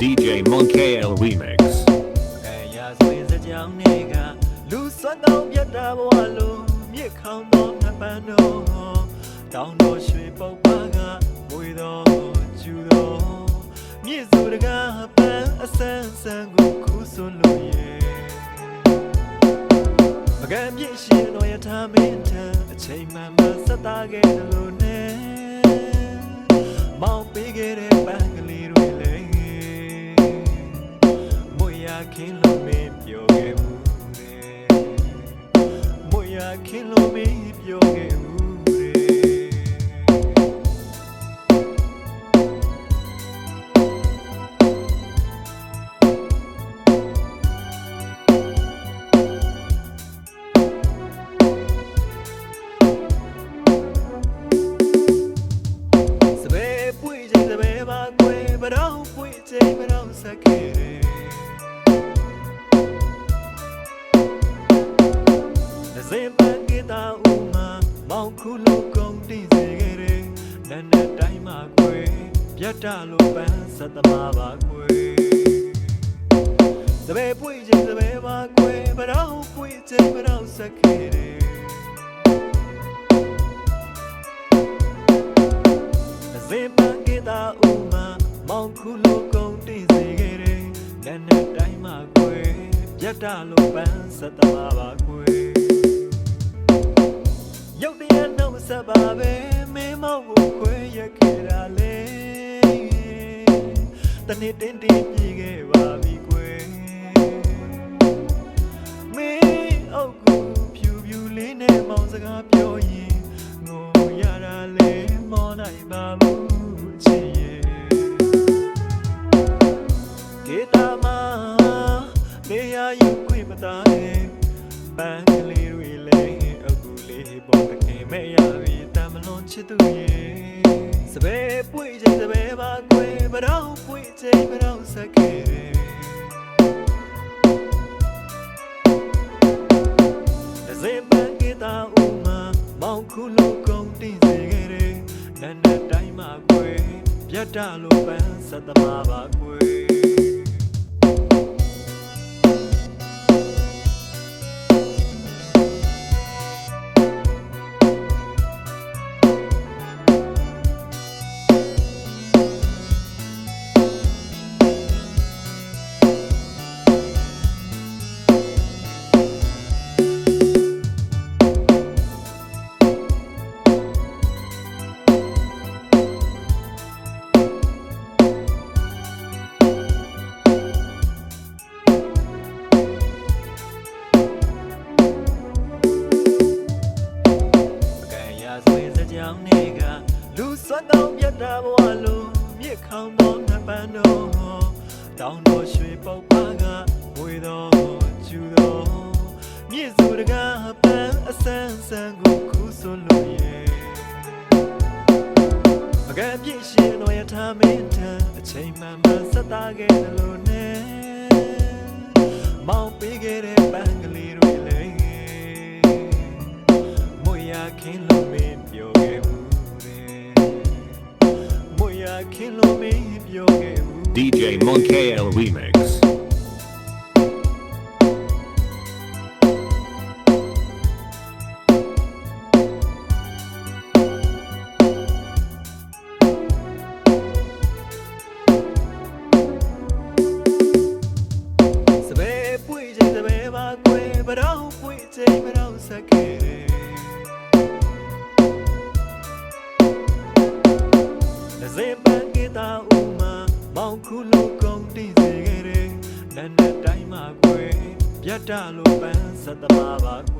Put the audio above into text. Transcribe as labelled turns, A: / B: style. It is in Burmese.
A: Monkale Remix.
B: အဲရာဇဝင်စကြောင်းတွေကလူစွမ်းကောင်းပြတ်တာဘဝလုံးမြစ်ခေါင်သောငပန်းတော်တောင်းတော်ရွှေပုတ်ပါကမွေတော်ကျူတော်မြစ်စုတကားပန်းအဆန်းဆန်းကိုခုဆွလို့ရဲ့မကမ်းမြင့်ရှင်တော်ရထားမင်းထံအချိန်မှန်မှဆက်သားခဲ့တယ်လို့နဲ့မောင်ပေးခဲ့တဲ့ပန်းကလေးတွေ ခင်လို့မင်းပြောခဲ့ဘူးတဲ့စပယ်ပွေချိန်စပယ်ပါကွယ်ဘရောင်းပွေချိန်ဘရောင်းဆက်ခဲ့တယ် ဇင်ပန်းကတာဦးမှာမောင်ခုလုံးကုန်တင်စေခဲ့တယ်နန်းနဲ့တိုင်းမှာကွယ်ပြတ်တလို့ပန်းဆက်သမားပါကွယ်စပယ်ပွေချိန်စပယ်ပါကွယ်ဘရောင်းပွေချိန်ဘရောင်းဆက်ခဲ့တယ်ဇင်ပန်းကေတာဦးမှာမောင်ခုလိုကုန်တင်စေခဲ့တယ်။လက်နဲ့တိုင်းမှာကွယ်ပြတ်တလို့ပန်းဆက်သမားပါကွယ်။ ရုပ်တရားနှုတ်ဆက်ပါပဲမင်းမောင်ကိုခွဲရက်ခဲ့တာလေ။တနေ့တင်းတင်းပြေခဲ့ပါပြီကွယ်။မင်းအုပ်ကူဖြူဖြူလေးနဲ့မောင်စကားပြောရင်ငိုရတာလေမောနိုင်ပါဘူးချစ်ရဲ့ကေတာမနေရယူခွင့်မသားရဲ့ပန်းကလေးတွေလည်းအခုလေး ပေါ်တခင်မဲ့ရပြီတမလွန်ချစ်သူရဲ့စပယ်ပွေချိန်စပယ်ပါကွယ်ဘရောင်းပွေချိန်ဘရောင်းဆက်ခဲ့တယ်ဒဇင်ပန်းကေတာဦးမှာမောင်ခုလုံးကုန်တင်စေခဲ့တယ်နန်းနဲ့တိုင်းမှာကွယ်ပြတ်တလို့ပန်းဆက်သမားပါကွယ် ရဆွေစကြောင်းတွေကလူစွမ်းကောင်းပြတ်တာဘဝလုံးမြစ်ခေါင်သောငပန်းတော်တောင်းတော်ရွှေပုတ်ပါကမွေတော်ကျူတော်မြစ်စုတကားပန်းအဆန်းဆန်းကိုခုဆွလို့ရဲ့မကပြည့်ရှင်တော်ရထားမင်းထံအချိန်မှန်မှန်ဆက်သားခဲ့တယ်လို့နဲ့
A: DJ Monkale Remix.
B: ဇင်ပန်းကေတာဦးမှာမောင်ခုလုံးကုန်တင်စေခဲ့တယ်နန်းနဲ့တိုင်းမှာကွယ်ပြတ်တလို့ပန်းဆက်သမားပါကွ